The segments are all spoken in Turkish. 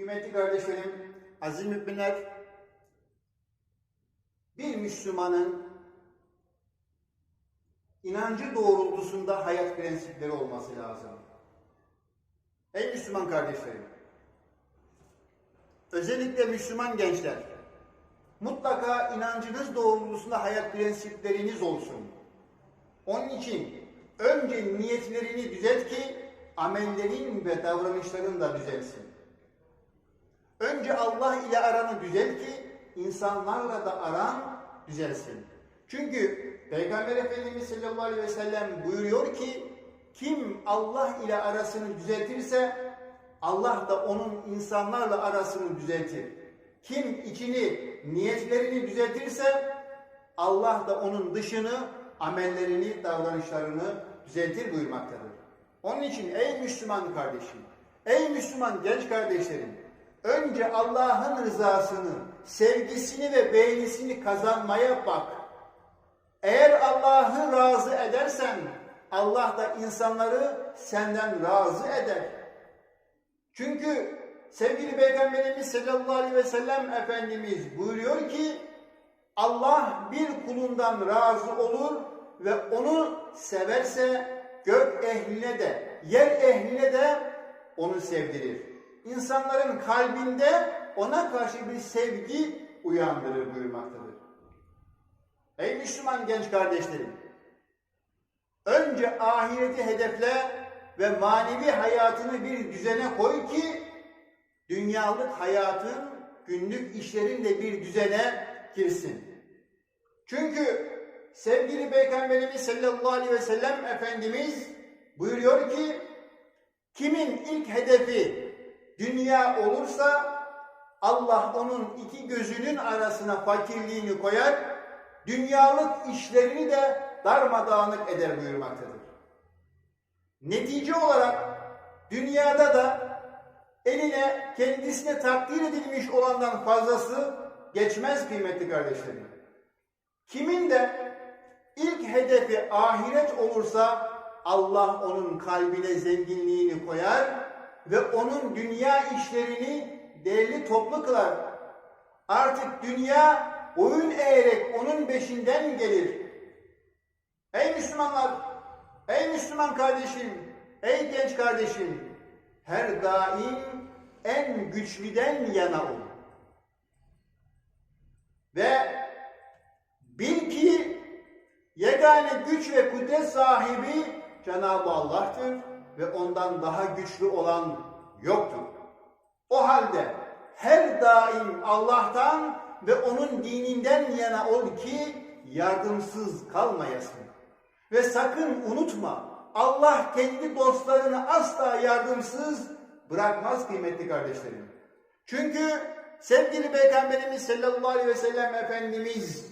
Kıymetli kardeşlerim, aziz müminler, bir Müslümanın inancı doğrultusunda hayat prensipleri olması lazım. Ey Müslüman kardeşlerim, özellikle Müslüman gençler, mutlaka inancınız doğrultusunda hayat prensipleriniz olsun. Onun için önce niyetlerini düzelt ki amellerin ve davranışların da düzelsin. Önce Allah ile aranı düzelt ki insanlarla da aran düzelsin. Çünkü Peygamber Efendimiz sallallahu aleyhi ve sellem buyuruyor ki kim Allah ile arasını düzeltirse Allah da onun insanlarla arasını düzeltir. Kim içini, niyetlerini düzeltirse Allah da onun dışını, amellerini, davranışlarını düzeltir buyurmaktadır. Onun için ey Müslüman kardeşim, ey Müslüman genç kardeşlerim, önce Allah'ın rızasını, sevgisini ve beğenisini kazanmaya bak. Eğer Allah'ı razı edersen, Allah da insanları senden razı eder. Çünkü sevgili Peygamberimiz sallallahu aleyhi ve sellem Efendimiz buyuruyor ki, Allah bir kulundan razı olur ve onu severse gök ehline de, yer ehline de onu sevdirir. İnsanların kalbinde ona karşı bir sevgi uyandırır buyurmaktadır. Ey Müslüman genç kardeşlerim! Önce ahireti hedefle ve manevi hayatını bir düzene koy ki dünyalık hayatın, günlük işlerin de bir düzene girsin. Çünkü sevgili Peygamberimiz sallallahu aleyhi ve sellem Efendimiz buyuruyor ki kimin ilk hedefi dünya olursa Allah onun iki gözünün arasına fakirliğini koyar, dünyalık işlerini de darmadağınık eder buyurmaktadır. Netice olarak dünyada da eline kendisine takdir edilmiş olandan fazlası geçmez kıymetli kardeşlerim. Kimin de ilk hedefi ahiret olursa Allah onun kalbine zenginliğini koyar ve onun dünya işlerini değerli toplu kılar. Artık dünya boyun eğerek onun peşinden gelir. Ey Müslümanlar, ey Müslüman kardeşim, ey genç kardeşim, her daim en güçlüden yana ol. Ve bil ki yegane güç ve kudret sahibi Cenab-ı Allah'tır ve ondan daha güçlü olan yoktur. O halde her daim Allah'tan ve onun dininden yana ol ki yardımsız kalmayasın. Ve sakın unutma Allah kendi dostlarını asla yardımsız bırakmaz kıymetli kardeşlerim. Çünkü sevgili Peygamberimiz sallallahu aleyhi ve sellem Efendimiz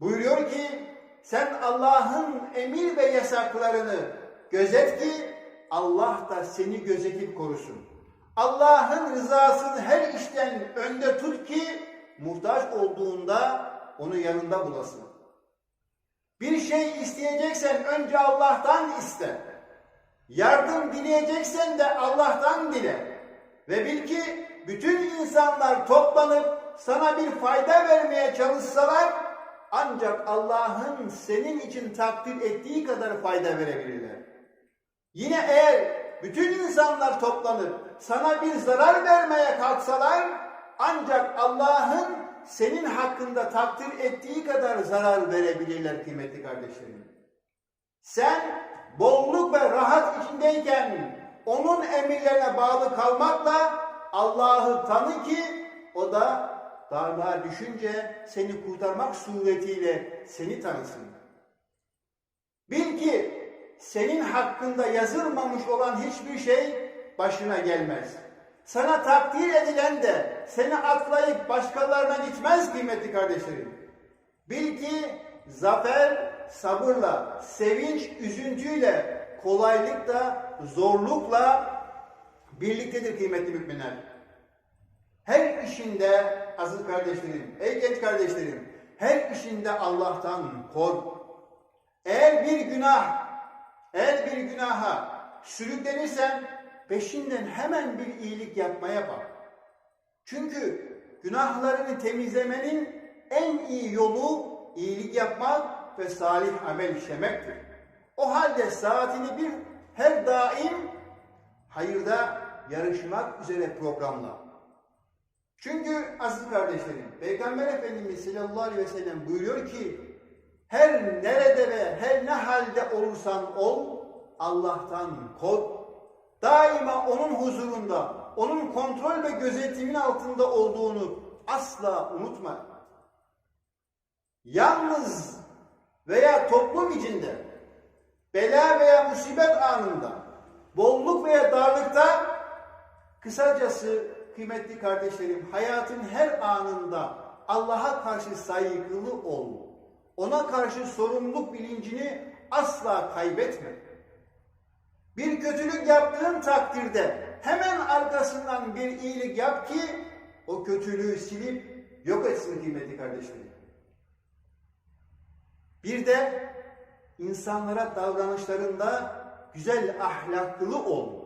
buyuruyor ki sen Allah'ın emir ve yasaklarını gözet ki Allah da seni gözetip korusun. Allah'ın rızasını her işten önde tut ki muhtaç olduğunda onu yanında bulasın. Bir şey isteyeceksen önce Allah'tan iste. Yardım dileyeceksen de Allah'tan dile. Ve bil ki bütün insanlar toplanıp sana bir fayda vermeye çalışsalar ancak Allah'ın senin için takdir ettiği kadar fayda verebilirler. Yine eğer bütün insanlar toplanıp sana bir zarar vermeye kalksalar ancak Allah'ın senin hakkında takdir ettiği kadar zarar verebilirler kıymetli kardeşlerim. Sen bolluk ve rahat içindeyken onun emirlerine bağlı kalmakla Allah'ı tanı ki o da darlığa düşünce seni kurtarmak suretiyle seni tanısın. Bil ki senin hakkında yazılmamış olan hiçbir şey başına gelmez. Sana takdir edilen de seni atlayıp başkalarına gitmez kıymetli kardeşlerim. Bil ki zafer sabırla, sevinç üzüntüyle, kolaylıkla, zorlukla birliktedir kıymetli müminler. Her işinde aziz kardeşlerim, ey genç kardeşlerim, her işinde Allah'tan kork. Eğer bir günah, eğer bir günaha sürüklenirsen peşinden hemen bir iyilik yapmaya bak. Çünkü günahlarını temizlemenin en iyi yolu iyilik yapmak ve salih amel işlemektir. O halde saatini bir her daim hayırda yarışmak üzere programla. Çünkü aziz kardeşlerim, Peygamber Efendimiz sallallahu aleyhi ve sellem buyuruyor ki, her nerede ve her ne halde olursan ol, Allah'tan kork. Daima onun huzurunda, onun kontrol ve gözetimin altında olduğunu asla unutma. Yalnız veya toplum içinde, bela veya musibet anında, bolluk veya darlıkta, kısacası kıymetli kardeşlerim, hayatın her anında Allah'a karşı saygılı ol. Ona karşı sorumluluk bilincini asla kaybetme. Bir kötülük yaptığın takdirde hemen arkasından bir iyilik yap ki o kötülüğü silip yok etsin kıymetli kardeşlerim. Bir de insanlara davranışlarında güzel ahlaklı ol.